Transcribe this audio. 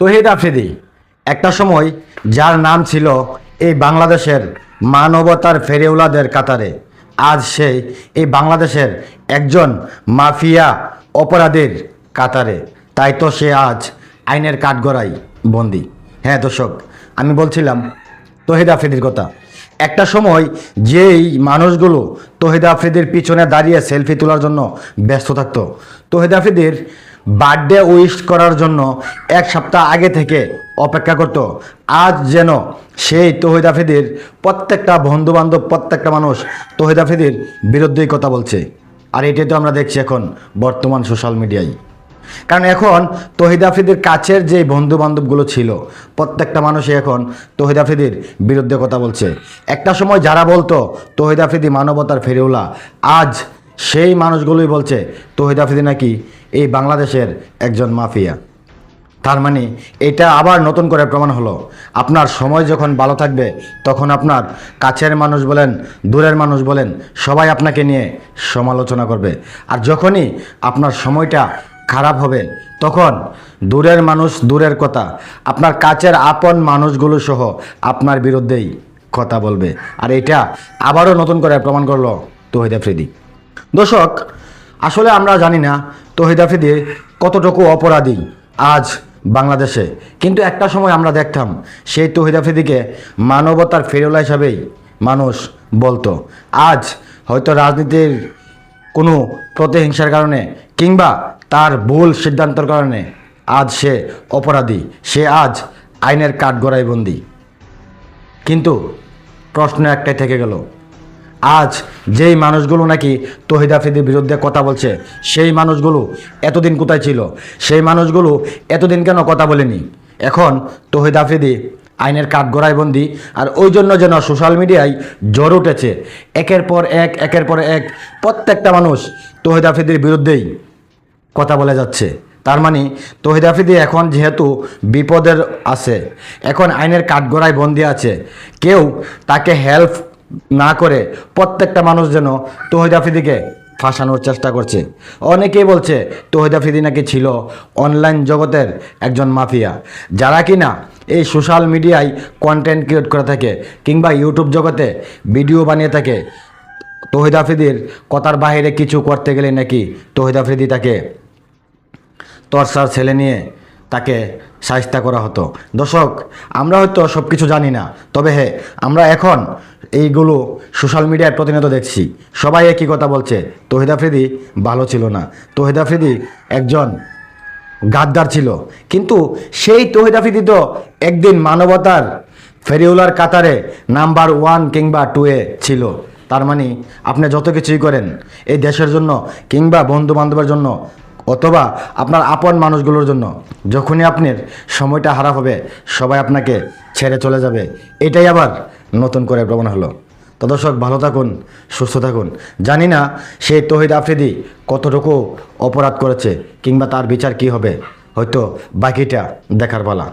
তহিদ আফ্রিদি, একটা সময় যার নাম ছিল এই বাংলাদেশের মানবতার ফেরিওলাদের কাতারে। আজ সে এই বাংলাদেশের একজন মাফিয়া অপরাধীর কাতারে। তাই তো সে আজ আইনের কাঠগড়াই বন্দি। হ্যাঁ দর্শক, আমি বলছিলাম তহিদ আফ্রিদির কথা। একটা সময় যেই মানুষগুলো তহিদ আফ্রিদির পিছনে দাঁড়িয়ে সেলফি তোলার জন্য ব্যস্ত থাকতো, তহিদ আফ্রিদির বার্থডে উইশ করার জন্য এক সপ্তাহ আগে থেকে অপেক্ষা করত। আজ যেন সেই তহিদ আফ্রিদির প্রত্যেকটা বন্ধু বান্ধব প্রত্যেকটা মানুষ তহিদ আফ্রিদির বিরুদ্ধেই কথা বলছে। আর এটাই তো আমরা দেখছি এখন বর্তমান সোশ্যাল মিডিয়ায় কারণ এখন তহিদ আফ্রিদির কাছের যে বন্ধু বান্ধবগুলো ছিল, প্রত্যেকটা মানুষই এখন তহিদ আফ্রিদির বিরুদ্ধে কথা বলছে। একটা সময় যারা বলতো, তহিদ আফ্রিদি মানবতার ফেরিওলা আজ সেই মানুষগুলোই বলছে, তহিদ আফ্রিদি নাকি এই বাংলাদেশের একজন মাফিয়া। তার মানে এটা আবার নতুন করে প্রমাণ হলো। আপনার সময় যখন ভালো থাকবে, তখন আপনার কাছের মানুষ বলেন, দূরের মানুষ বলেন, সবাই আপনাকে নিয়ে সমালোচনা করবে। আর যখনই আপনার সময়টা খারাপ হবে, তখন দূরের মানুষ দূরের কথা, আপনার কাছের আপন মানুষগুলো সহ আপনার বিরুদ্ধেই কথা বলবে। আর এটা আবারও নতুন করে প্রমাণ করল তহিদ আফ্রিদি। দর্শক আসলে আমরা জানি না তহিদ আফ্রিদি কতটুকু অপরাধী আজ বাংলাদেশে। কিন্তু একটা সময় আমরা দেখতাম সেই তহিদ আফ্রিদিকে মানবতার ফেরোলা হিসাবেই মানুষ বলতো। আজ হয়তো রাজনীতির কোনো প্রতিহিংসার কারণে কিংবা তার ভুল সিদ্ধান্তর কারণে আজ সে অপরাধী। সে আজ আইনের কাঠগড়ায় বন্দি। কিন্তু প্রশ্ন একটাই থেকে গেল আজ যেই মানুষগুলো নাকি তহিদ আফ্রিদির বিরুদ্ধে কথা বলছে, সেই মানুষগুলো এতদিন কোথায় ছিল? সেই মানুষগুলো এতদিন কেন কথা বলেনি? এখন তহিদ আফ্রিদি আইনের কাঠগড়ায় বন্দি আর ওই জন্য যেন সোশ্যাল মিডিয়ায় জ্বর উঠেছে। একের পর এক, একের পর এক প্রত্যেকটা মানুষ তহিদ আফ্রিদির বিরুদ্ধেই কথা বলে যাচ্ছে। তার মানে তহিদ আফ্রিদি এখন যেহেতু বিপদের আছে, এখন আইনের কাঠগড়ায় বন্দি আছে, কেউ তাকে হেল্প না করে প্রত্যেকটা মানুষ যেন তহিদ আফ্রিদিকে ফাঁসানোর চেষ্টা করছে। অনেকেই বলছে তহিদ আফ্রিদি নাকি ছিল অনলাইন জগতের একজন মাফিয়া। যারা কিনা এই সোশ্যাল মিডিয়ায় কন্টেন্ট ক্রিয়েট করে থাকে কিংবা ইউটিউব জগতে ভিডিও বানিয়ে থাকে, তহিদ আফ্রিদির কথার বাইরে কিছু করতে গেলে নাকি তহিদ আফ্রিদি তাকে তরসার ছেলে নিয়ে তাকে সাহিস্তা করা হতো। দর্শক, আমরা হয়তো সব কিছু জানি না, তবে হ্যাঁ আমরা এখন এইগুলো সোশ্যাল মিডিয়ায় প্রতিনিয়ত দেখছি। সবাই একই কথা বলছে, তহিদ আফ্রিদি ভালো ছিল না। তহিদ আফ্রিদি একজন গাদ্দার ছিল। কিন্তু সেই তহিদ আফ্রিদি তো একদিন মানবতার ফেরিউলার কাতারে নাম্বার ওয়ান কিংবা টুয়ে ছিল। তার মানে আপনি যত কিছুই করেন, এই দেশের জন্য কিংবা বন্ধু বান্ধবের জন্য অথবা আপনার আপন মানুষগুলোর জন্য। যখনই আপনার সময়টা হারা হবে, সবাই আপনাকে ছেড়ে চলে যাবে। এটাই আবার নতুন করে প্রমাণ হলো। তো দর্শক, ভালো থাকুন, সুস্থ থাকুন। জানি না সেই তহিদ আফ্রিদি কতটুকু অপরাধ করেছে কিংবা তার বিচার কি হবে। হয়তো বাকিটা দেখার পালা।